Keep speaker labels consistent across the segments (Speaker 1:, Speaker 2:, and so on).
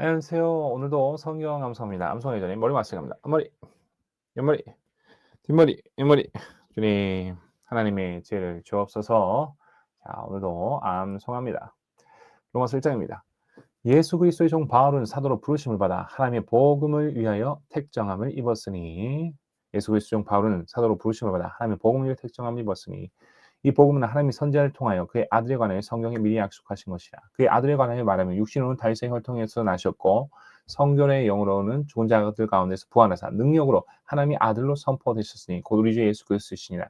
Speaker 1: 안녕하세요. 오늘도 성경 암송합니다. 암송하기 전에 머리 마시기 합니다. 앞머리, 옆머리, 뒷머리, 윗머리. 주님, 하나님의 지혜를 주옵소서. 자, 오늘도 암송합니다. 로마서 1장입니다. 예수 그리스도의 종 바울은 사도로 부르심을 받아 하나님의 복음을 위하여 택정함을 입었으니 예수 그리스도의 종 바울은 사도로 부르심을 받아 하나님의 복음을 위하여 택정함을 입었으니 이 복음은 하나님이 선지자를 통하여 그의 아들에 관하여 성경에 미리 약속하신 것이라. 그의 아들에 관하여 말하면 육신으로는 다윗의 혈통에서 나셨고 성결의 영으로는 죽은 자들 가운데서 부활하사 능력으로 하나님이 아들로 선포되셨으니 곧 우리 주 예수 그리스도시니라.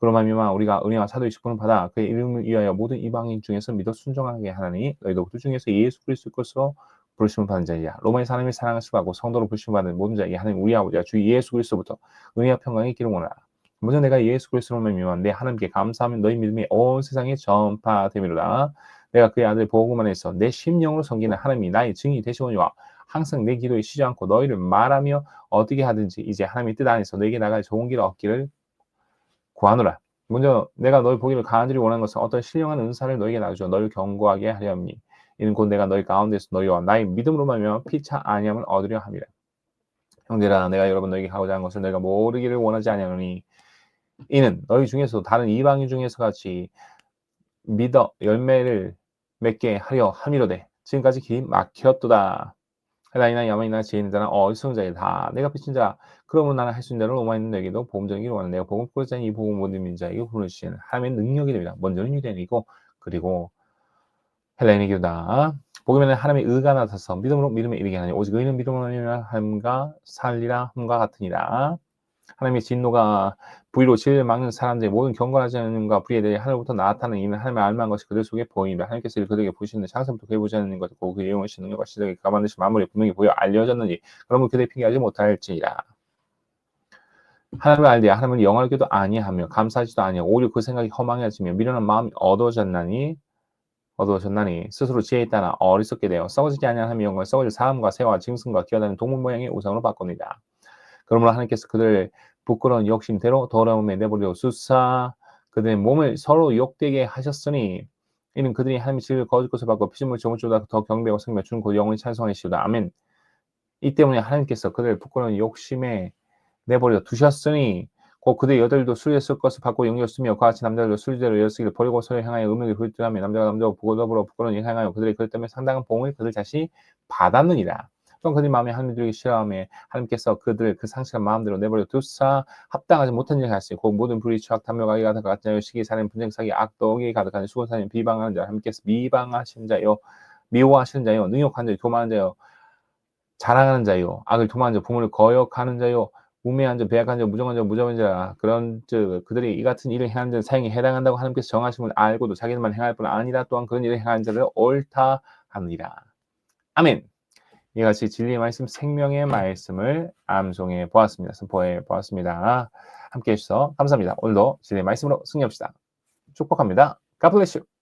Speaker 1: 그러면 우리가 은혜와 사도의 직분을 받아 그의 이름을 위하여 모든 이방인 중에서 믿어 순종하게 하나니 너희도 그 중에서 예수 그리스도 것으로 부르심을 받은 자이야. 로마의 사람이 사랑하시고 하고 성도로 부르심을 받은 모든 자에게 하나님 우리 아버지와 주 예수 그리스도부터 은혜와 평강이 기름 원하라. 먼저 내가 예수 그리스도로 내 하나님께 감사하며 너희 믿음이 온 세상에 전파되미로다. 내가 그의 아들 보고만 해서 내 심령으로 섬기는 하나님이 나의 증이 되시오니와 항상 내 기도에 쉬지 않고 너희를 말하며 어떻게 하든지 이제 하나님의 뜻 안에서 너에게 나갈 좋은 길을 얻기를 구하노라. 먼저 내가 너희 보기를 간절히 원하는 것은 어떤 신령한 은사를 너에게 나주어 너를 경고하게 하려니 이는 곧 내가 너희 가운데서 너희와 나의 믿음으로 말미암아 피차 아니함을 얻으려 함이라. 형제라 내가 여러분 너에게 하고자 하는 것을 너희가 모르기를 원하지 아니하노니 이는 너희 중에서 다른 이방인 중에서 같이 믿어 열매를 맺게 하려 함이로되 지금까지 길이 막혔도다. 헬라이나 야만이나 지혜는 자나 어리석은 자이다. 내가 빚진 자 그러면 나는 할 수 있는 대로 로마 있는 너에게도 보험적이기를 원하는 내가 복음 뿌리자니 이 복음 못 믿는 자에게 부르시는 하나님의 능력이 됩니다. 먼저는 유대인이고 그리고 헬라인에게다. 복음에는 하나님의 의가 나타서 믿음으로 믿음에 이르게 하니 오직 의는 믿음으로 함과 살리라 함과 같으니라. 하나님의 진노가 부위로 진리를 막는 사람들의 모든 경건하지 않음과 불의에 대해 하늘부터 나타나는 이는 하나님의 알만한 것이 그들 속에 보이며 하나님께서 그들에게 보시는 창세부터 그에 보지 않는 것고 그 예용하신 능력과 시작에 가만두신 마무리 분명히 보여 알려졌는지 그러면 그들이 핑계하지 못할지라 하나님을 알되 하나님을 영화롭게도 아니하며 감사하지도 아니하고 오히려 그 생각이 허망해지며 미련한 마음이 얻어졌나니 얻어졌나니 스스로 지혜에 따라 어리석게 되어 썩어지지 아니한 하나님의 영광을 썩어질 사람과 새와 짐승과 기어다니는 동물 모양의 우상으로 바꿉니다. 그러므로 하나님께서 그들 부끄러운 욕심대로 더러움에 내버려 수사 그들의 몸을 서로 욕되게 하셨으니 이는 그들이 하나님의 진리를 거짓 것을 받고 피조물 정물보다 더 경배하고 생명 주는 곧 영원히 찬송하시오다 아멘. 이 때문에 하나님께서 그들을 부끄러운 욕심에 내버려 두셨으니 곧 그들의 여들도 쓸 것을 받고 영렸으며 그와 같이 남자들도 술대로 여쓰기를 버리고 서로 향하여 음욕에 불뜨하며 남자가 남자와 부고더불어 부끄러운 일 행하여 그들의 그것 때문에 상당한 봉을 그들 자신이 받았느니라 또한 그들 마음에 하나님들에게 싫어함에 하나님께서 그들 그 상실한 마음대로 내버려 두사 합당하지 못한 일을 하시고 그 모든 불의 추악 탐욕 악이 가득한 자요 시기 살인 분쟁 사기 악독이 가득한 수고 사님 비방하는 자 하나님께서 미방하신 자요. 미워하시는 자요. 능욕한 자요. 교만한 자요. 자랑하는 자요. 악을 도망하는 자 부모를 거역하는 자요. 우매한 자, 배약한 자, 무정한 자, 무정한 자. 그런 저 그들이 이 같은 일을 행하는 자는 사형에 해당한다고 하나님께서 정하심을 알고도 자기들만 행할 뿐 아니라 또한 그런 일을 행하는 자를 옳다 하느니라. 아멘. 이같이 진리의 말씀, 생명의 말씀을 암송해 보았습니다. 선포해 보았습니다. 함께 해주셔서 감사합니다. 오늘도 진리의 말씀으로 승리합시다. 축복합니다. God bless you.